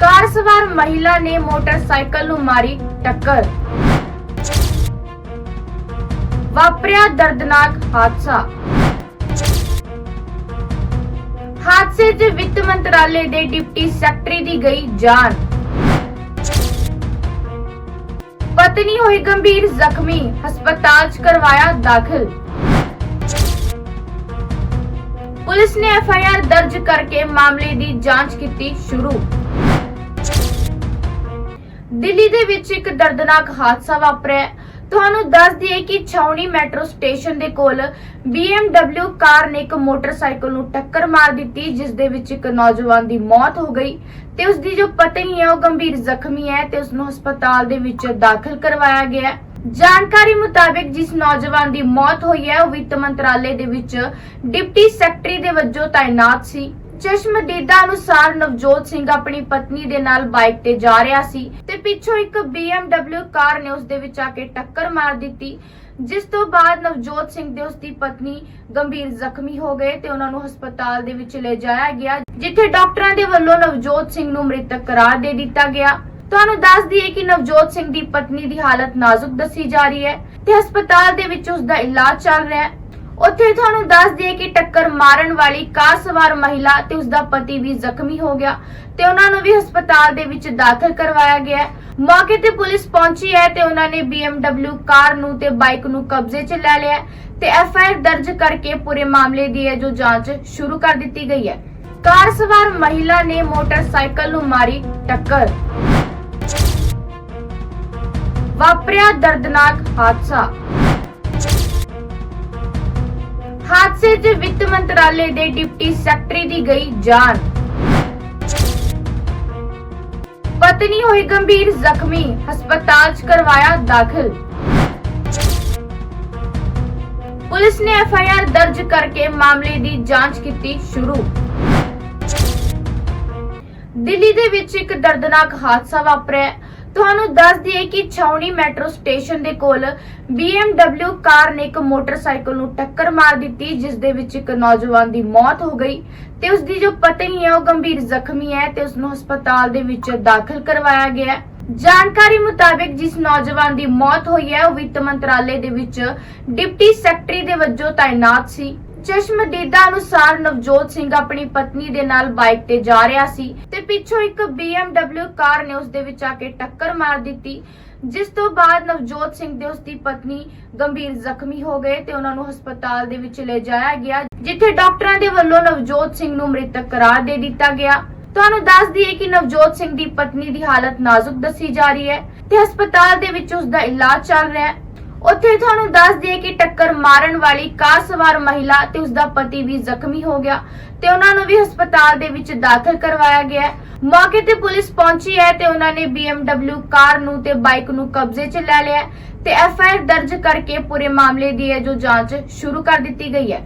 ਕਾਰ ਸਵਾਰ ਮਹਿਲਾ ਨੇ ਮੋਟਰਸਾਈਕਲ ਨੂੰ ਮਾਰੀ ਟੱਕਰ। ਵਾਪਰਿਆ ਦਰਦਨਾਕ ਹਾਦਸਾ। ਹਾਦਸੇ 'ਚ ਵਿੱਤ ਮੰਤਰਾਲੇ ਦੇ ਡਿਪਟੀ ਸੈਕਟਰੀ ਦੀ ਗਈ ਜਾਨ। ਪਤਨੀ ਹੋਈ ਗੰਭੀਰ ਜ਼ਖਮੀ, ਹਸਪਤਾਲ 'ਚ ਕਰਵਾਇਆ ਦਾਖਲ। ਪੁਲਿਸ ਨੇ ਐਫਆਈਆਰ ਦਰਜ ਕਰਕੇ ਮਾਮਲੇ ਦੀ ਜਾਂਚ ਕੀਤੀ ਸ਼ੁਰੂ। ਦਿੱਲੀ ਦੇ ਵਿੱਚ ਇੱਕ ਦਰਦਨਾਕ ਹਾਦਸਾ ਵਾਪਰਿਆ ਤੁਹਾਨੂੰ ਦੱਸ ਦਈਏ ਕਿ ਛਾਉਣੀ ਮੈਟਰੋ ਸਟੇਸ਼ਨ ਦੇ ਕੋਲ BMW ਕਾਰ ਨੇ ਇੱਕ ਮੋਟਰਸਾਈਕਲ ਨੂੰ ਟੱਕਰ ਮਾਰ ਦਿੱਤੀ, ਜਿਸ ਦੇ ਵਿੱਚ ਇੱਕ ਨੌਜਵਾਨ ਦੀ ਮੌਤ ਹੋ ਗਈ ਤੇ ਉਸ ਦੀ ਜੋ ਪਤਨੀ ਹੈ, ਉਹ ਗੰਭੀਰ ਜ਼ਖਮੀ ਹੈ ਤੇ ਉਸ ਨੂੰ ਹਸਪਤਾਲ ਦੇ ਵਿੱਚ ਦਾਖਲ ਕਰਵਾਇਆ ਗਿਆ ਜਾਣਕਾਰੀ ਮੁਤਾਬਿਕ ਜਿਸ ਨੌਜਵਾਨ ਦੀ ਮੌਤ ਹੋਈ ਹੈ, ਉਹ ਵਿੱਤ ਮੰਤਰਾਲੇ ਦੇ ਵਿੱਚ ਡਿਪਟੀ ਸੈਕਟਰੀ ਦੇ ਵਜੋਂ ਤਾਇਨਾਤ ਸੀ। ਚਸ਼ਮਦੀਦਾ ਅਨੁਸਾਰ ਨਵਜੋਤ ਸਿੰਘ ਆਪਣੀ ਪਤਨੀ ਦੇ ਨਾਲ ਬਾਈਕ ਤੇ ਜਾ ਰਿਹਾ ਸੀ ਤੇ ਪਿੱਛੋਂ ਇੱਕ BMW ਕਾਰ ਨੇ ਉਸ ਦੇ ਵਿੱਚ ਆ ਕੇ ਟੱਕਰ ਮਾਰ ਦਿੱਤੀ, ਜਿਸ ਤੋਂ ਬਾਅਦ ਨਵਜੋਤ ਸਿੰਘ ਤੇ ਉਸ ਦੀ ਪਤਨੀ ਗੰਭੀਰ ਜ਼ਖਮੀ ਹੋ ਗਏ ਤੇ ਉਹਨਾਂ ਨੂੰ ਹਸਪਤਾਲ ਦੇ ਵਿੱਚ ਲੈ ਜਾਇਆ ਗਿਆ, ਜਿੱਥੇ ਡਾਕਟਰਾਂ ਦੇ ਵੱਲੋਂ ਨਵਜੋਤ ਸਿੰਘ ਨੂੰ ਮ੍ਰਿਤਕ ਕਰਾਰ ਦੇ ਦਿੱਤਾ ਗਿਆ। ਤੁਹਾਨੂੰ ਦੱਸ ਦਈਏ ਕਿ ਨਵਜੋਤ ਸਿੰਘ ਦੀ ਪਤਨੀ ਦੀ ਹਾਲਤ ਨਾਜ਼ੁਕ ਦੱਸੀ ਜਾ ਰਹੀ ਹੈ ਤੇ ਹਸਪਤਾਲ ਦੇ ਵਿੱਚ ਉਸ ਦਾ ਇਲਾਜ ਚੱਲ ਰਿਹਾ ਹੈ। ਉੱਥੇ ਤੁਹਾਨੂੰ ਦੱਸ ਦਈਏ ਕਿ ਟੱਕਰ ਮਾਰਨ ਵਾਲੀ ਕਾਰ ਸਵਾਰ ਮਹਿਲਾ ਤੇ ਉਸ ਦਾ ਪਤੀ ਵੀ ਜ਼ਖਮੀ ਹੋ ਗਿਆ ਤੇ ਉਹਨਾਂ ਨੂੰ ਵੀ ਹਸਪਤਾਲ ਦੇ ਵਿੱਚ ਦਾਖਲ ਕਰਵਾਇਆ ਗਿਆ ਹੈ। ਮੌਕੇ ਤੇ ਪੁਲਿਸ ਪਹੁੰਚੀ ਹੈ ਤੇ ਉਹਨਾਂ ਨੇ BMW ਕਾਰ ਨੂੰ ਤੇ ਬਾਈਕ ਨੂੰ ਕਬਜ਼ੇ 'ਚ ਲੈ ਲਿਆ ਹੈ ਤੇ ਐਫਆਈਆਰ ਦਰਜ ਕਰਕੇ ਪੂਰੇ ਮਾਮਲੇ ਦੀ ਹੈ ਜੋ ਜਾਂਚ ਸ਼ੁਰੂ ਕਰ ਦਿੱਤੀ ਗਈ ਹੈ। ਕਾਰ ਸਵਾਰ ਮਹਿਲਾ ਨੇ ਮੋਟਰਸਾਈਕਲ ਨੂੰ ਮਾਰੀ ਟੱਕਰ। ਵਾਪਰਿਆ ਦਰਦਨਾਕ ਹਾਦਸਾ। ਹਾਦਸੇ 'ਚ ਵਿੱਤ ਮੰਤਰਾਲੇ ਦੇ ਡਿਪਟੀ ਸੈਕਟਰੀ ਦੀ ਗਈ ਜਾਨ। ਪਤਨੀ ਹੋਈ ਗੰਭੀਰ ਜ਼ਖਮੀ, ਹਸਪਤਾਲ 'ਚ ਕਰਵਾਇਆ ਦਾਖਲ। ਪੁਲਿਸ ਨੇ ਐਫ ਆਈ ਆਰ ਦਰਜ ਕਰਕੇ ਮਾਮਲੇ ਦੀ ਜਾਂਚ ਕੀਤੀ ਸ਼ੁਰੂ। ਦਿੱਲੀ ਦੇ ਵਿੱਚ ਇੱਕ ਦਰਦਨਾਕ ਹਾਦਸਾ ਵਾਪਰਿਆ। ਤੁਹਾਨੂੰ ਦੱਸ ਦਈਏ ਕਿ ਛਾਉਣੀ ਮੈਟਰੋ ਸਟੇਸ਼ਨ ਦੇ ਕੋਲ BMW ਕਾਰ ਨੇ ਇੱਕ ਮੋਟਰਸਾਈਕਲ ਨੂੰ ਟੱਕਰ ਮਾਰ ਦਿੱਤੀ, ਜਿਸ ਦੇ ਵਿੱਚ ਇੱਕ ਨੌਜਵਾਨ ਦੀ ਮੌਤ ਹੋ ਗਈ ਤੇ ਉਸ ਦੀ ਜੋ ਪਤਨੀ ਹੈ, ਉਹ ਗੰਭੀਰ ਜ਼ਖਮੀ ਹੈ ਤੇ ਉਸ ਨੂੰ ਹਸਪਤਾਲ ਦੇ ਵਿੱਚ ਦਾਖਲ ਕਰਵਾਇਆ ਗਿਆ ਹੈ। ਜਾਣਕਾਰੀ ਮੁਤਾਬਿਕ ਜਿਸ ਨੌਜਵਾਨ ਦੀ ਮੌਤ ਹੋਈ ਹੈ, ਉਹ ਵਿੱਤ ਮੰਤਰਾਲੇ ਦੇ ਵਿੱਚ ਡਿਪਟੀ ਸੈਕਟਰੀ ਦੇ ਵਜੋਂ ਤਾਇਨਾਤ ਸੀ। ਚਸ਼ਮਦੀਦਾ ਅਨੁਸਾਰ ਨਵਜੋਤ ਸਿੰਘ ਆਪਣੀ ਪਤਨੀ ਦੇ ਨਾਲ ਬਾਈਕ ਤੇ ਜਾ ਰਿਹਾ ਸੀ ਤੇ ਪਿੱਛੋਂ ਇੱਕ BMW ਕਾਰ ਨੇ ਉਸ ਦੇ ਵਿੱਚ ਆ ਕੇ ਟੱਕਰ ਮਾਰ ਦਿੱਤੀ, ਜਿਸ ਤੋਂ ਬਾਅਦ ਨਵਜੋਤ ਸਿੰਘ ਤੇ ਉਸ ਦੀ ਪਤਨੀ ਗੰਭੀਰ ਜ਼ਖਮੀ ਹੋ ਗਏ ਤੇ ਉਹਨਾਂ ਨੂੰ ਹਸਪਤਾਲ ਦੇ ਵਿੱਚ ਲੈ ਜਾਇਆ ਗਿਆ, ਜਿੱਥੇ ਡਾਕਟਰਾਂ ਦੇ ਵੱਲੋਂ ਨਵਜੋਤ ਸਿੰਘ ਨੂੰ ਮ੍ਰਿਤਕ ਕਰਾਰ ਦੇ ਦਿੱਤਾ ਗਿਆ। ਤੁਹਾਨੂੰ ਦੱਸ ਦਈਏ ਕਿ ਨਵਜੋਤ ਸਿੰਘ ਦੀ ਪਤਨੀ ਦੀ ਹਾਲਤ ਨਾਜ਼ੁਕ ਦੱਸੀ ਜਾ ਰਹੀ ਹੈ ਤੇ ਹਸਪਤਾਲ ਦੇ ਵਿੱਚ ਉਸ ਦਾ ਇਲਾਜ ਚੱਲ ਰਿਹਾ ਹੈ। ਉੱਥੇ ਤੁਹਾਨੂੰ ਦੱਸ ਦਈਏ ਕਿ ਟੱਕਰ ਮਾਰਨ ਵਾਲੀ ਕਾਰ ਸਵਾਰ ਮਹਿਲਾ ਤੇ ਉਸ ਦਾ ਪਤੀ ਵੀ ਜ਼ਖਮੀ ਹੋ ਗਿਆ ਤੇ ਉਹਨਾਂ ਨੂੰ ਵੀ ਹਸਪਤਾਲ ਦੇ ਵਿੱਚ ਦਾਖਲ ਕਰਵਾਇਆ ਗਿਆ ਮੌਕੇ ਤੇ ਪੁਲਿਸ ਪਹੁੰਚੀ ਹੈ ਤੇ ਉਹਨਾਂ ਨੇ BMW ਕਾਰ ਨੂੰ ਤੇ ਬਾਈਕ ਨੂੰ ਕਬਜ਼ੇ 'ਚ ਲੈ ਲਿਆ ਹੈ ਤੇ ਐਫਆਈਆਰ ਦਰਜ ਕਰਕੇ ਪੂਰੇ ਮਾਮਲੇ ਦੀ ਹੈ ਜੋ ਜਾਂਚ ਸ਼ੁਰੂ ਕਰ ਦਿੱਤੀ ਗਈ ਹੈ।